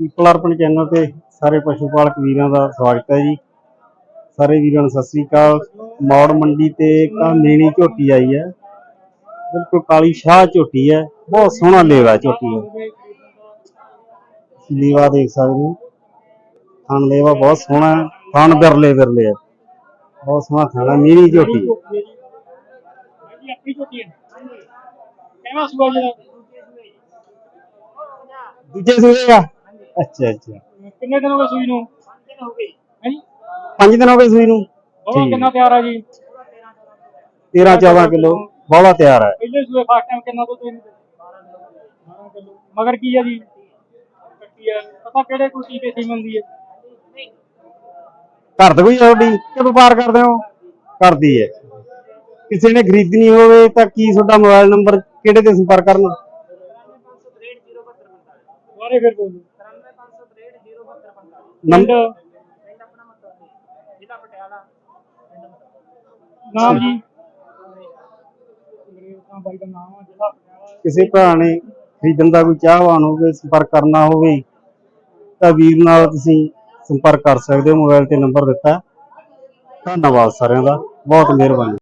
People ਅਰਪਣ channel ਤੇ ਸਾਰੇ ਪਸ਼ੂ ਪਾਲਕ ਵੀਰਾਂ ਦਾ ਸਵਾਗਤ ਹੈ ਜੀ। ਸਾਰੇ ਵੀਰਾਂ ਨੂੰ ਸਤਿ ਸ੍ਰੀ ਅਕਾਲ। ਮੌੜ ਮੰਡੀ ਤੇ ਕਾਮੇਣੀ ਝੋਟੀ ਆਈ ਹੈ। ਬਿਲਕੁਲ ਕਾਲੀ ਸ਼ਾਹ ਝੋਟੀ ਹੈ। ਬਹੁਤ ਸੋਹਣਾ ਲੇਵਾ ਝੋਟੀ ਹੈ। ਲੀਵਾ ਦੇਖ ਸਕਦੇ ਹੋ। ਥਣ ਲੇਵਾ ਬਹੁਤ ਸੋਹਣਾ ਹੈ। ਥਣ ਬਿਰਲੇ ਬਿਰਲੇ ਹੈ। ਬਹੁਤ ਸੋਹਣਾ ਥਣ ਮੀਰੀ ਝੋਟੀ ਹੈ। ਜੀ ਆਪਣੀ ਝੋਟੀ ਹੈ। ਕਿਵੇਂ ਸੁਆ ਜੀ ਦੂਜੇ ਆ ਅੱਛਾ ਅੱਛਾ। ਕਿੰਨੇ ਦਿਨ ਹੋ ਗਏ ਸੂਈ ਨੂੰ? ਹੋ? ਜੀ ਦਿਨ ਹੋ ਗਏ ਸੂਈ ਨੂੰ। ਠੀਕ। ਕਿੰਨਾ ਤਿਆਰ ਆ ਜੀ? 13 14 ਕਿਲੋ। ਬੋਲਾ ਤਿਆਰ ਹੈ ਪਹਿਲੇ ਸੂਏ ਫਾਸਟ ਟਾਈਮ ਕਿੰਨਾ ਦੁੱਧ ਇਹਨੂੰ 12 ਕਿਲੋ। ਮਗਰ ਕੀ ਆ ਜੀ? ਕੱਟੀ ਆ। ਪਤਾ ਕਿਹੜੇ ਕੋਈ ਟੀਕੇ ਸੀਮਨ ਦੀ ਹੈ ਘਰ ਤੇ ਕੋਈ ਤੁਹਾਡੀ ਕਿ ਵਪਾਰ ਕਰਦੇ ਹੋ? ਕਰਦੀ ਹੈ। ਕਿਸੇ ਨੇ ਖਰੀਦਣੀ ਹੋਵੇ ਤਾਂ ਕੀ ਤੁਹਾਡਾ ਮੋਬਾਈਲ ਨੰਬਰ ਕਿਹੜੇ ਤੇ ਸੰਪਰਕ ਕਰਨਾ? ਦੁਬਾਰੇ ਫਿਰ ਬੋਲੋ। ਜ਼ਿਲ੍ਹਾ ਪਟਿਆਲਾ ਨਾਮ ਜੀ? ਕਿਸੇ ਭਰਾ ਨੇ ਖਰੀਦਣ ਦਾ ਕੋਈ ਚਾਹਵਾਨ ਹੋਵੇ ਸੰਪਰਕ ਕਰਨਾ ਹੋਵੇ ਤਾਂ ਵੀਰ ਨਾਲ ਤੁਸੀਂ ਸੰਪਰਕ ਕਰ ਸਕਦੇ ਹੋ ਮੋਬਾਈਲ ਤੇ ਨੰਬਰ ਦਿੱਤਾ। ਹੈ। ਧੰਨਵਾਦ ਸਾਰਿਆਂ ਦਾ। ਬਹੁਤ ਮਿਹਰਬਾਨੀ।